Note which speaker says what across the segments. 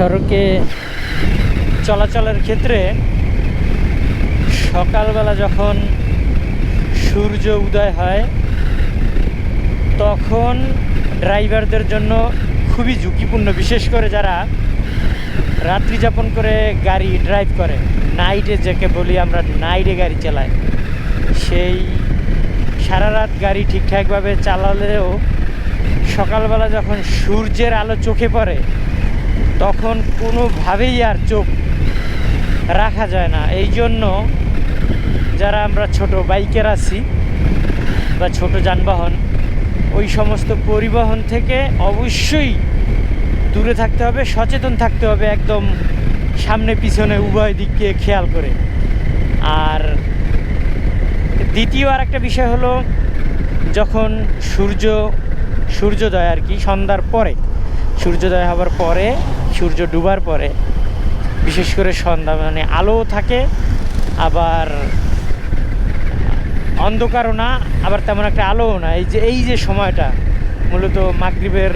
Speaker 1: সড়কে চলাচলের ক্ষেত্রে সকালবেলা যখন সূর্য উদয় হয়, তখন ড্রাইভারদের জন্য খুবই ঝুঁকিপূর্ণ, বিশেষ করে যারা রাত্রি যাপন করে গাড়ি ড্রাইভ করে। নাইটে যাকে বলি আমরা, নাইটে গাড়ি চালাই সেই সারা রাত গাড়ি ঠিকঠাকভাবে চালালেও সকালবেলা যখন সূর্যের আলো চোখে পড়ে তখন কোনোভাবেই আর চোখ রাখা যায় না। এই জন্য যারা আমরা ছোট বাইকের আছি বা ছোট যানবাহন, ওই সমস্ত পরিবহন থেকে অবশ্যই দূরে থাকতে হবে, সচেতন থাকতে হবে একদম সামনে পিছনে উভয় দিককে খেয়াল করে। আর দ্বিতীয় আর একটা বিষয় হলো, যখন সূর্য, সূর্যোদয় আর কি সন্ধ্যার পরে সূর্যোদয় হওয়ার পরে, সূর্য ডুবার পরে, বিশেষ করে সন্ধ্যা মানে আলো থাকে, আবার অন্ধকারও না, আবার তেমন একটা আলোও না। এই যে এই যে সময়টা, মূলত মাগরিবের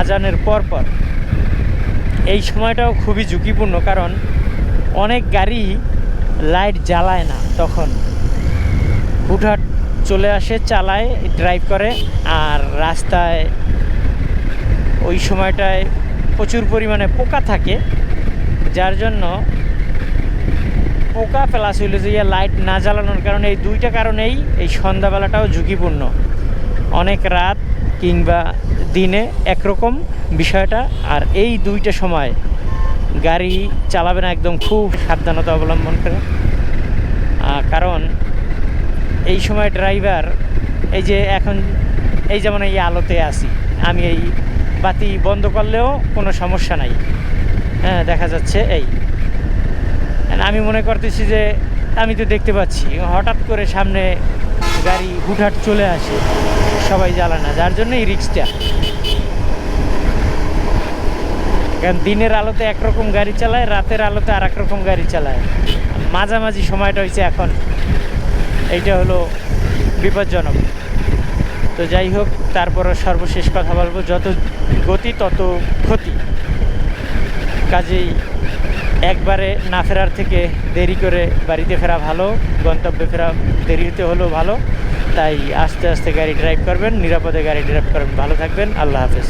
Speaker 1: আজানের পর পর, এই সময়টাও খুবই ঝুঁকিপূর্ণ, কারণ অনেক গাড়ি লাইট জ্বালায় না তখন। হুটহাট চলে আসে, চালায় ড্রাইভ করে, আর রাস্তায় ওই সময়টায় প্রচুর পরিমাণে পোকা থাকে, যার জন্য পোকা প্লাস হইল যে লাইট না জ্বালানোর কারণে এই দুইটা কারণেই এই সন্ধ্যাবেলাটাও ঝুঁকিপূর্ণ। অনেক রাত কিংবা দিনে একরকম বিষয়টা, আর এই দুইটা সময় গাড়ি চালাবে না একদম খুব সাবধানতা অবলম্বন করে। কারণ এই সময় ড্রাইভার, এই যে এখন, এই যেমন এই আলোতে আসি আমি এই বাতি বন্ধ করলেও কোনো সমস্যা নাই। হ্যাঁ দেখা যাচ্ছে এই। আমি মনে করতেছি যে, আমি তো দেখতে পাচ্ছি, হঠাৎ করে সামনে গাড়ি হুটহাট চলে আসে, সবাই জ্বালায় না, যার জন্য এই রিক্সটা। কারণ দিনের আলোতে একরকম গাড়ি চালায়, রাতের আলোতে আর রকম গাড়ি চালায়। মাঝামাঝি সময়টা হয়েছে এখন। এইটা হলো বিপজ্জনক। তো যাই হোক তারপরও সর্বশেষ কথা বলব, যত গতি তত ক্ষতি। কাজেই একবারে না ফেরার থেকে দেরি করে বাড়িতে ফেরা ভালো, গন্তব্যে ফেরা দেরি হতে হলেও ভালো। তাই আস্তে আস্তে গাড়ি ড্রাইভ করবেন, নিরাপদে গাড়ি ড্রাইভ করবেন। ভালো থাকবেন, আল্লাহ হাফেজ।